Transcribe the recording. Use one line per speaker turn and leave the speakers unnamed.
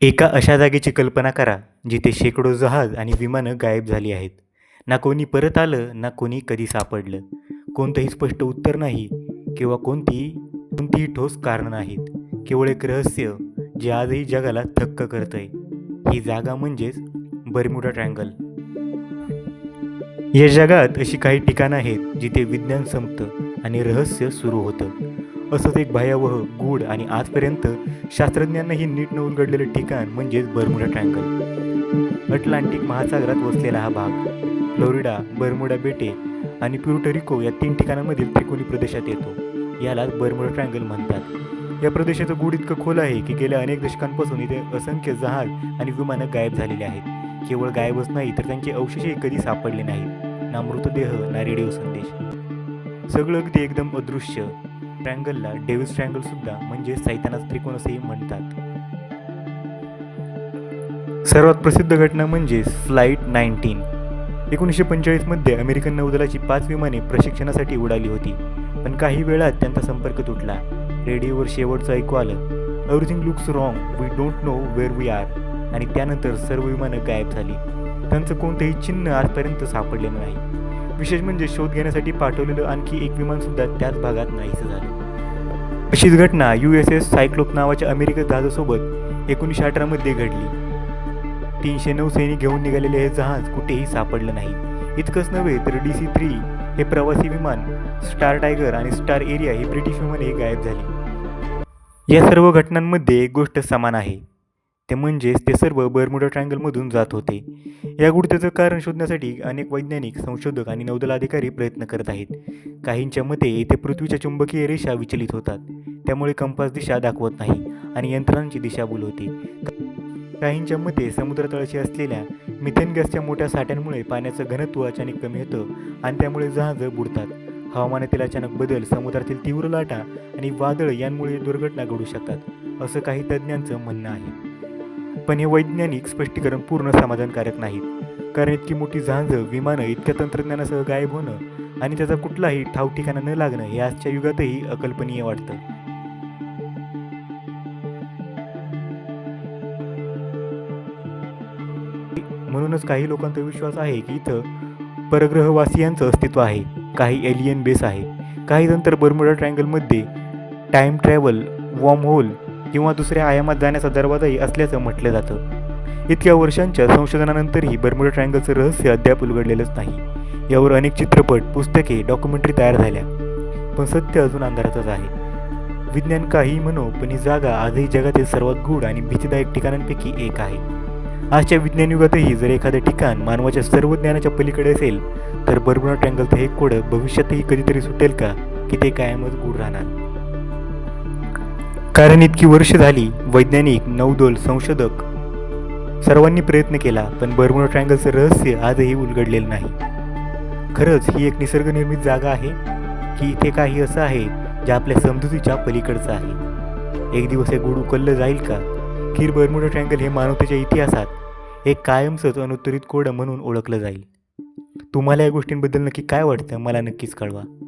एका अशा जागेची कल्पना करा जिथे शेकडो जहाज आणि विमानं गायब झाली आहेत. ना कोणी परत आलं ना कोणी कधी सापडलं. कोणतंही स्पष्ट उत्तर नाही किंवा कोणतीही कोणतीही ठोस कारणं नाहीत. केवळ एक रहस्य जे आजही जगाला थक्क करतंय. ही जागा म्हणजेच बर्म्युडा ट्रँगल. या जगात अशी काही ठिकाणं आहेत जिथे विज्ञान संपतं आणि रहस्य सुरू होतं. असंच एक भयावह गूढ आणि आजपर्यंत शास्त्रज्ञांनाही नीट न उलगडलेलं ठिकाण म्हणजेच बर्मुडा ट्रँगल. अटलांटिक महासागरात वसलेला हा भाग फ्लोरिडा बर्मुडा बेटे आणि प्युर्टोरिको या तीन ठिकाणांमधील त्रिकोणी प्रदेशात येतो. यालाच बर्मुडा ट्रँगल म्हणतात. या प्रदेशाचं गूढ इतकं खोल आहे की गेल्या अनेक दशकांपासून इथे असंख्य जहाज आणि विमानं गायब झालेली आहेत. केवळ गायबच नाही तर त्यांचे अवशेषही कधी सापडले नाहीत. ना मृतदेह ना रेडिओ संदेश. सगळं अगदी एकदम अदृश्य. ट्रँगलला डेव्हिस ट्रँगल सुद्धा म्हणजे सैतानाच त्रिकोण असेही म्हणतात. सर्वात प्रसिद्ध घटना म्हणजे फ्लाईट नाईन्टीन. एकोणीसशे पंचेचाळीसमध्ये अमेरिकन नौदलाची पाच विमाने प्रशिक्षणासाठी उडाली होती पण काही वेळात त्यांचा संपर्क तुटला. रेडिओवर शेवटचं ऐकू आलं everything looks wrong we don't know where we are आणि त्यानंतर सर्व विमानं गायब झाली. त्यांचं कोणतंही चिन्ह आजपर्यंत सापडलेलं नाही. विशेष म्हणजे शोध घेण्यासाठी पाठवलेलं आणखी एक विमानसुद्धा त्याच भागात नाहीसं झालं. अशीच घटना यू एस एस सायक्लोप नावाच्या अमेरिकन जहाजासोबत एकोणीसशे अठरामध्ये घडली. तीनशे नऊ सैनिक घेऊन निघालेले हे जहाज कुठेही सापडलं नाही. इतकंच नव्हे तर डी सी थ्री हे प्रवासी विमान स्टार टायगर आणि स्टार एरिया ही ब्रिटिश विमाने गायब झाली. या सर्व घटनांमध्ये एक गोष्ट समान आहे. ते म्हणजेच ते सर्व बर्मुडा ट्रँगलमधून जात होते. या गुढतेचं कारण शोधण्यासाठी अनेक वैज्ञानिक संशोधक आणि नौदल अधिकारी प्रयत्न करत आहेत. काहींच्या मते येथे पृथ्वीच्या चुंबकीय रेषा विचलित होतात. त्यामुळे कंपास दिशा दाखवत नाही आणि यंत्रणांची दिशाभूल होते. काहींच्या मते समुद्रतळाशी असलेल्या मिथेन गॅसच्या मोठ्या साठ्यांमुळे पाण्याचं घनत्व अचानक कमी होतं आणि त्यामुळे जहाजं बुडतात. हवामानातील अचानक बदल समुद्रातील तीव्र लाटा आणि वादळ यांमुळे दुर्घटना घडू शकतात असं काही तज्ज्ञांचं म्हणणं आहे. पण हे वैज्ञानिक स्पष्टीकरण पूर्ण समाधानकारक नाहीत. कारण इतकी मोठी जहाजं विमानं इतक्या तंत्रज्ञानासह गायब होणं आणि त्याचा कुठलाही ठाव ठिकाणा न लागणं हे आजच्या युगातही अकल्पनीय वाटतं. म्हणूनच काही लोकांचा विश्वास आहे की इथं परग्रहवासियांचं अस्तित्व आहे. काही एलियन बेस आहे. काही नंतर बर्मुडा ट्रँगलमध्ये टाईम ट्रॅव्हल वॉर्म होल किंवा दुसऱ्या आयामात जाण्याचा दरवाजाही असल्याचं म्हटलं जातं. इतक्या वर्षांच्या संशोधनानंतरही बर्मुडा ट्रँगलचं रहस्य अद्याप उलगडलेलंच नाही. यावर अनेक चित्रपट पुस्तके डॉक्युमेंटरी तयार झाल्या. पण सत्य अजून अंधारातच आहे. विज्ञान काही म्हणो पण ही जागा आजही जगातील सर्वात गूढ आणि भीतीदायक ठिकाणांपैकी एक आहे. आजच्या विज्ञान युगातही जर एखादं ठिकाण मानवाच्या सर्व ज्ञानाच्या पलीकडे असेल तर बर्मुडा ट्रँगलचं हे कोडं भविष्यातही कधीतरी सुटेल का की ते कायमच गूढ राहणार? कारण इतकी वर्ष झाली वैज्ञानिक नौदल संशोधक सर्वांनी प्रयत्न केला पण बर्मुडा ट्रँगलचं रहस्य आजही उलगडलेलं नाही. खरंच ही एक निसर्गनिर्मित जागा आहे की इथे काही असं आहे जे आपल्या समजुतीच्या पलीकडचं आहे. एक दिवस हे गुड उकललं जाईल का? खीर बर्मुडा ट्रँगल हे मानवतेच्या इतिहासात एक कायमचंच अनुत्तरित कोड म्हणून ओळखलं जाईल. तुम्हाला या गोष्टींबद्दल नक्की काय वाटतं? मला नक्कीच कळवा.